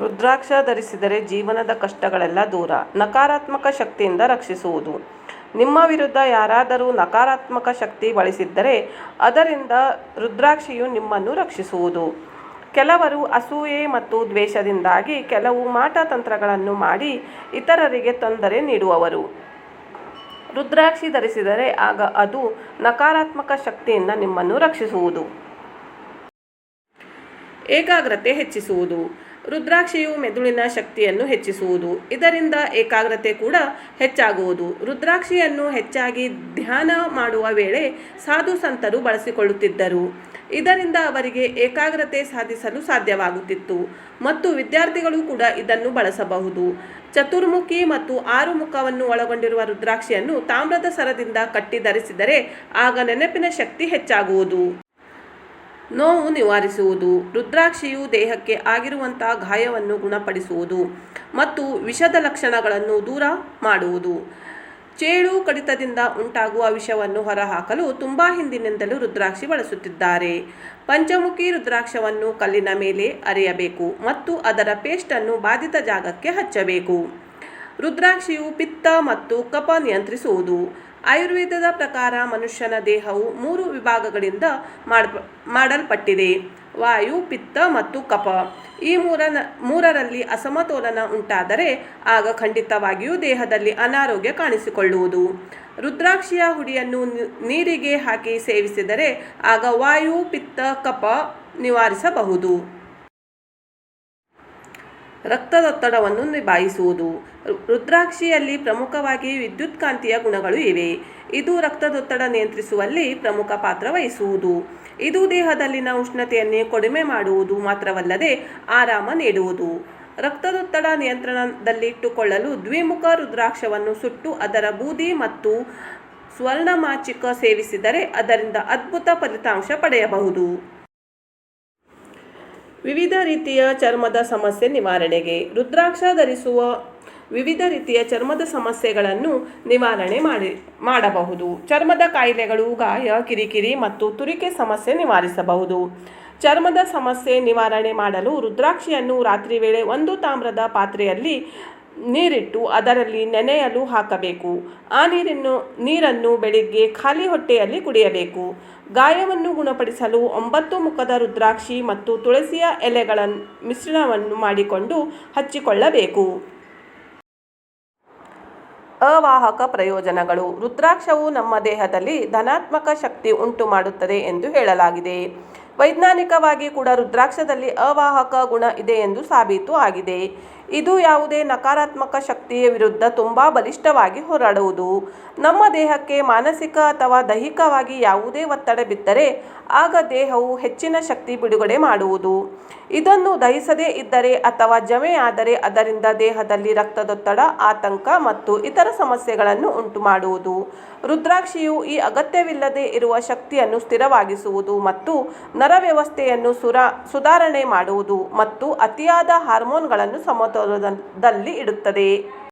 ರುದ್ರಾಕ್ಷ ಧರಿಸಿದರೆ ಜೀವನದ ಕಷ್ಟಗಳೆಲ್ಲ ದೂರ. ನಕಾರಾತ್ಮಕ ಶಕ್ತಿಯಿಂದ ರಕ್ಷಿಸುವುದು. ನಿಮ್ಮ ವಿರುದ್ಧ ಯಾರಾದರೂ ನಕಾರಾತ್ಮಕ ಶಕ್ತಿ ಬಳಸಿದ್ದರೆ ಅದರಿಂದ ರುದ್ರಾಕ್ಷಿಯು ನಿಮ್ಮನ್ನು ರಕ್ಷಿಸುವುದು. ಕೆಲವರು ಅಸೂಯೆ ಮತ್ತು ದ್ವೇಷದಿಂದಾಗಿ ಕೆಲವು ಮಾಟತಂತ್ರಗಳನ್ನು ಮಾಡಿ ಇತರರಿಗೆ ತೊಂದರೆ ನೀಡುವವರು. ರುದ್ರಾಕ್ಷಿ ಧರಿಸಿದರೆ ಆಗ ಅದು ನಕಾರಾತ್ಮಕ ಶಕ್ತಿಯಿಂದ ನಿಮ್ಮನ್ನು ರಕ್ಷಿಸುವುದು. ಏಕಾಗ್ರತೆ ಹೆಚ್ಚಿಸುವುದು. ರುದ್ರಾಕ್ಷಿಯು ಮೆದುಳಿನ ಶಕ್ತಿಯನ್ನು ಹೆಚ್ಚಿಸುವುದು. ಇದರಿಂದ ಏಕಾಗ್ರತೆ ಕೂಡ ಹೆಚ್ಚಾಗುವುದು. ರುದ್ರಾಕ್ಷಿಯನ್ನು ಹೆಚ್ಚಾಗಿ ಧ್ಯಾನ ಮಾಡುವ ವೇಳೆ ಸಾಧು ಸಂತರು ಬಳಸಿಕೊಳ್ಳುತ್ತಿದ್ದರು. ಇದರಿಂದ ಅವರಿಗೆ ಏಕಾಗ್ರತೆ ಸಾಧಿಸಲು ಸಾಧ್ಯವಾಗುತ್ತಿತ್ತು. ಮತ್ತು ವಿದ್ಯಾರ್ಥಿಗಳು ಕೂಡ ಇದನ್ನು ಬಳಸಬಹುದು. ಚತುರ್ಮುಖಿ ಮತ್ತು ಆರು ಮುಖವನ್ನು ಒಳಗೊಂಡಿರುವ ರುದ್ರಾಕ್ಷಿಯನ್ನು ತಾಮ್ರದ ಸರದಿಂದ ಕಟ್ಟಿ ಧರಿಸಿದರೆ ಆಗ ನೆನಪಿನ ಶಕ್ತಿ ಹೆಚ್ಚಾಗುವುದು. ನೋವು ನಿವಾರಿಸುವುದು, ರುದ್ರಾಕ್ಷಿಯು ದೇಹಕ್ಕೆ ಆಗಿರುವಂತಹ ಗಾಯವನ್ನು ಗುಣಪಡಿಸುವುದು ಮತ್ತು ವಿಷದ ಲಕ್ಷಣಗಳನ್ನು ದೂರ ಮಾಡುವುದು. ಚೇಳು ಕಡಿತದಿಂದ ಉಂಟಾಗುವ ವಿಷವನ್ನು ಹೊರಹಾಕಲು ತುಂಬ ಹಿಂದಿನಿಂದಲೂ ರುದ್ರಾಕ್ಷಿ ಬಳಸುತ್ತಿದ್ದಾರೆ. ಪಂಚಮುಖಿ ರುದ್ರಾಕ್ಷವನ್ನು ಕಲ್ಲಿನ ಮೇಲೆ ಅರೆಯಬೇಕು ಮತ್ತು ಅದರ ಪೇಸ್ಟನ್ನು ಬಾಧಿತ ಜಾಗಕ್ಕೆ ಹಚ್ಚಬೇಕು. ರುದ್ರಾಕ್ಷಿಯು ಪಿತ್ತ ಮತ್ತು ಕಫ ನಿಯಂತ್ರಿಸುವುದು. ಆಯುರ್ವೇದದ ಪ್ರಕಾರ ಮನುಷ್ಯನ ದೇಹವು ಮೂರು ವಿಭಾಗಗಳಿಂದ ಮಾಡ್ ಮಾಡಲ್ಪಟ್ಟಿದೆ. ವಾಯು, ಪಿತ್ತ ಮತ್ತು ಕಫ. ಈ ಮೂರನ, ಮೂರರಲ್ಲಿ ಅಸಮತೋಲನ ಉಂಟಾದರೆ ಆಗ ಖಂಡಿತವಾಗಿಯೂ ದೇಹದಲ್ಲಿ ಅನಾರೋಗ್ಯ ಕಾಣಿಸಿಕೊಳ್ಳುವುದು. ರುದ್ರಾಕ್ಷಿಯ ಹುಡಿಯನ್ನು ನೀರಿಗೆ ಹಾಕಿ ಸೇವಿಸಿದರೆ ಆಗ ವಾಯು, ಪಿತ್ತ, ಕಫ ನಿವಾರಿಸಬಹುದು. ರಕ್ತದೊತ್ತಡವನ್ನು ನಿಭಾಯಿಸುವುದು. ರುದ್ರಾಕ್ಷಿಯಲ್ಲಿ ಪ್ರಮುಖವಾಗಿ ವಿದ್ಯುತ್ಕಾಂತೀಯ ಗುಣಗಳು ಇವೆ. ಇದು ರಕ್ತದೊತ್ತಡ ನಿಯಂತ್ರಿಸುವಲ್ಲಿ ಪ್ರಮುಖ ಪಾತ್ರ ವಹಿಸುವುದು. ಇದು ದೇಹದಲ್ಲಿನ ಉಷ್ಣತೆಯನ್ನೇ ಕಡಿಮೆ ಮಾಡುವುದು ಮಾತ್ರವಲ್ಲದೆ ಆರಾಮ ನೀಡುವುದು. ರಕ್ತದೊತ್ತಡ ನಿಯಂತ್ರಣದಲ್ಲಿಟ್ಟುಕೊಳ್ಳಲು ದ್ವಿಮುಖ ರುದ್ರಾಕ್ಷವನ್ನು ಸುಟ್ಟು ಅದರ ಬೂದಿ ಮತ್ತು ಸ್ವರ್ಣಮಾಚಿಕ ಸೇವಿಸಿದರೆ ಅದರಿಂದ ಅದ್ಭುತ ಫಲಿತಾಂಶ ಪಡೆಯಬಹುದು. ವಿವಿಧ ರೀತಿಯ ಚರ್ಮದ ಸಮಸ್ಯೆ ನಿವಾರಣೆಗೆ ರುದ್ರಾಕ್ಷ ಧರಿಸುವ ವಿವಿಧ ರೀತಿಯ ಚರ್ಮದ ಸಮಸ್ಯೆಗಳನ್ನು ನಿವಾರಣೆ ಮಾಡಿ, ಮಾಡಬಹುದು. ಚರ್ಮದ ಕಾಯಿಲೆಗಳು, ಗಾಯ, ಕಿರಿಕಿರಿ ಮತ್ತು ತುರಿಕೆ ಸಮಸ್ಯೆ ನಿವಾರಿಸಬಹುದು. ಚರ್ಮದ ಸಮಸ್ಯೆ ನಿವಾರಣೆ ಮಾಡಲು ರುದ್ರಾಕ್ಷಿಯನ್ನು ರಾತ್ರಿ ವೇಳೆ ಒಂದು ತಾಮ್ರದ ಪಾತ್ರೆಯಲ್ಲಿ ನೀರಿಟ್ಟು ಅದರಲ್ಲಿ ನೆನೆಯಲು ಹಾಕಬೇಕು. ಆ ನೀರನ್ನು ನೀರನ್ನು ಬೆಳಿಗ್ಗೆ ಖಾಲಿ ಹೊಟ್ಟೆಯಲ್ಲಿ ಕುಡಿಯಬೇಕು. ಗಾಯವನ್ನು ಗುಣಪಡಿಸಲು ಒಂಬತ್ತು ಮುಖದ ರುದ್ರಾಕ್ಷಿ ಮತ್ತು ತುಳಸಿಯ ಎಲೆಗಳ ಮಿಶ್ರಣವನ್ನು ಮಾಡಿಕೊಂಡು ಹಚ್ಚಿಕೊಳ್ಳಬೇಕು. ಅವಾಹಕ ಪ್ರಯೋಜನಗಳು. ರುದ್ರಾಕ್ಷವು ನಮ್ಮ ದೇಹದಲ್ಲಿ ಧನಾತ್ಮಕ ಶಕ್ತಿ ಉಂಟು ಮಾಡುತ್ತದೆ ಎಂದು ಹೇಳಲಾಗಿದೆ. ವೈಜ್ಞಾನಿಕವಾಗಿ ಕೂಡ ರುದ್ರಾಕ್ಷದಲ್ಲಿ ಅವಾಹಕ ಗುಣ ಇದೆ ಎಂದು ಸಾಬೀತು ಆಗಿದೆ. ಇದು ಯಾವುದೇ ನಕಾರಾತ್ಮಕ ಶಕ್ತಿಯ ವಿರುದ್ಧ ತುಂಬ ಬಲಿಷ್ಠವಾಗಿ ಹೋರಾಡುವುದು. ನಮ್ಮ ದೇಹಕ್ಕೆ ಮಾನಸಿಕ ಅಥವಾ ದೈಹಿಕವಾಗಿ ಯಾವುದೇ ಒತ್ತಡ ಬಿದ್ದರೆ ಆಗ ದೇಹವು ಹೆಚ್ಚಿನ ಶಕ್ತಿ ಬಿಡುಗಡೆ ಮಾಡುವುದು. ಇದನ್ನು ದಹಿಸದೇ ಇದ್ದರೆ ಅಥವಾ ಜಮೆಯಾದರೆ ಅದರಿಂದ ದೇಹದಲ್ಲಿ ರಕ್ತದೊತ್ತಡ, ಆತಂಕ ಮತ್ತು ಇತರ ಸಮಸ್ಯೆಗಳನ್ನು ಉಂಟು ಮಾಡುವುದು ರುದ್ರಾಕ್ಷಿಯು ಈ ಅಗತ್ಯವಿಲ್ಲದೆ ಇರುವ ಶಕ್ತಿಯನ್ನು ಸ್ಥಿರವಾಗಿಸುವುದು ಮತ್ತು ನರವ್ಯವಸ್ಥೆಯನ್ನು ಸುರ, ಸುಧಾರಣೆ ಮಾಡುವುದು ಮತ್ತು ಅತಿಯಾದ ಹಾರ್ಮೋನ್ಗಳನ್ನು ಸಮತೋಲನದಲ್ಲಿ ಇಡುತ್ತದೆ.